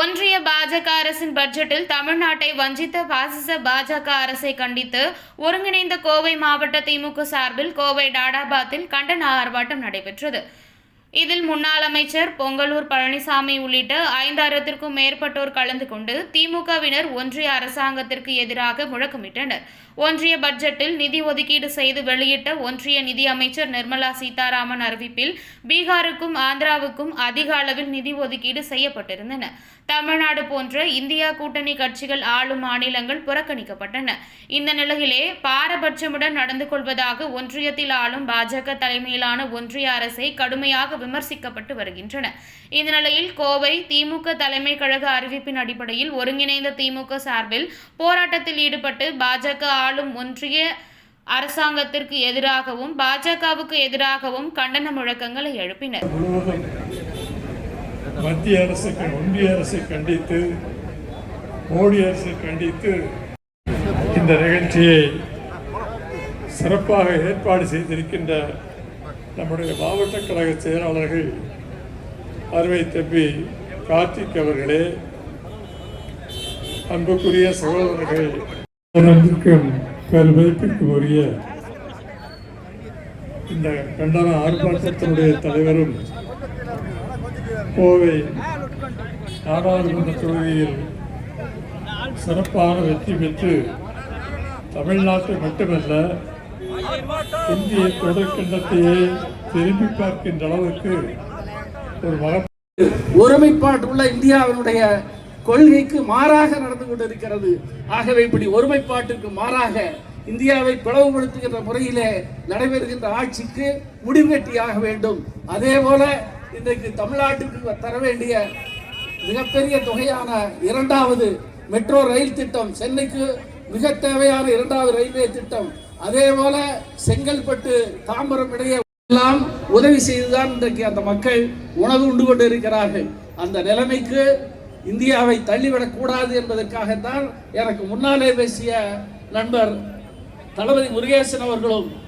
ஒன்றிய பாஜக அரசின் பட்ஜெட்டில் தமிழ்நாட்டை வஞ்சித்த பாசிச பாஜக அரசை கண்டித்து ஒருங்கிணைந்த கோவை மாவட்ட திமுக சார்பில் கோவை டாடாபாத்தில் கண்டன ஆர்ப்பாட்டம் நடைபெற்றது. இதில் முன்னாள் அமைச்சர் பொங்கலூர் பழனிசாமி உள்ளிட்ட ஐந்தாயிரத்திற்கும் மேற்பட்டோர் கலந்து கொண்டு திமுகவினர் ஒன்றிய அரசாங்கத்திற்கு எதிராக முழக்கமிட்டனர். ஒன்றிய பட்ஜெட்டில் நிதி ஒதுக்கீடு செய்து வெளியிட்ட ஒன்றிய நிதி அமைச்சர் நிர்மலா சீதாராமன் அறிவிப்பில் பீகாருக்கும் ஆந்திராவுக்கும் அதிக அளவில் நிதி ஒதுக்கீடு செய்யப்பட்டிருந்தன. தமிழ்நாடு போன்ற இந்தியா கூட்டணி கட்சிகள் ஆளும் மாநிலங்கள் புறக்கணிக்கப்பட்டன. இந்த நிலையிலே பாரபட்சமுடன் நடந்து கொள்வதாக ஒன்றியத்தில் ஆளும் பாஜக தலைமையிலான ஒன்றிய அரசை கடுமையாக விமர்சிக்கப்பட்டு வருகின்றன. இந்த நிலையில் கோவை திமுக தலைமை கழக அறிவிப்பின் அடிப்படையில் ஒருங்கிணைந்த திமுக சார்பில் போராட்டத்தில் ஈடுபட்டு பாஜக ஆளும் ஒன்றிய அரசாங்கத்திற்கு எதிராகவும் பாஜகவுக்கு எதிராகவும் கண்டன முழக்கங்களை எழுப்பினர். மத்திய அரசு ஒன்றிய அரசை கண்டித்து மோடி அரசை கண்டித்து இந்த நிகழ்ச்சியை சிறப்பாக ஏற்பாடு செய்திருக்கின்ற நம்முடைய மாவட்ட கழக செயலாளர்கள் அறுவை தம்பி கார்த்திக் அவர்களே அன்புக்குரிய சகோதரர்கள் பெருமதிப்பிற்கும் உரிய இந்த கண்டன ஆர்ப்பாட்டத்தினுடைய தலைவரும் கோவை நாடாளுமன்ற தொகுதியில் சிறப்பான வெற்றி பெற்று தமிழ்நாட்டை மட்டுமல்ல இந்திய தொடர்கண்டத்தையே திரும்பி பார்க்கின்ற அளவுக்கு ஒரு மக ஒருமைப்பாட்டுள்ள இந்தியாவினுடைய கொள்கைக்கு மாறாக நடந்து கொண்டிருக்கிறது. ஆகவே இப்படி ஒருமைப்பாட்டிற்கு மாறாக இந்தியாவை பிளவுபடுத்துகின்ற முறையிலே நடைபெறுகின்ற ஆட்சிக்கு முடிவெட்டியாக வேண்டும். அதே போல இன்றைக்கு தமிழ்நாட்டுக்கு தர வேண்டிய மிகப்பெரிய தொகையான இரண்டாவது மெட்ரோ ரயில் திட்டம் சென்னைக்கு மிக தேவையான இரண்டாவது ரயில்வே திட்டம். அதே போல செங்கல்பட்டு தாம்பரம் இடையே எல்லாம் உதவி செய்துதான் இன்றைக்கு அந்த மக்கள் உணவு உண்டு கொண்டு இருக்கிறார்கள் அந்த நிலைமைக்கு இந்தியாவை தள்ளிவிடக் கூடாது என்பதற்காகத்தான் எனக்கு முன்னாலே பேசிய நண்பர் தளபதி முருகேசன் அவர்களும்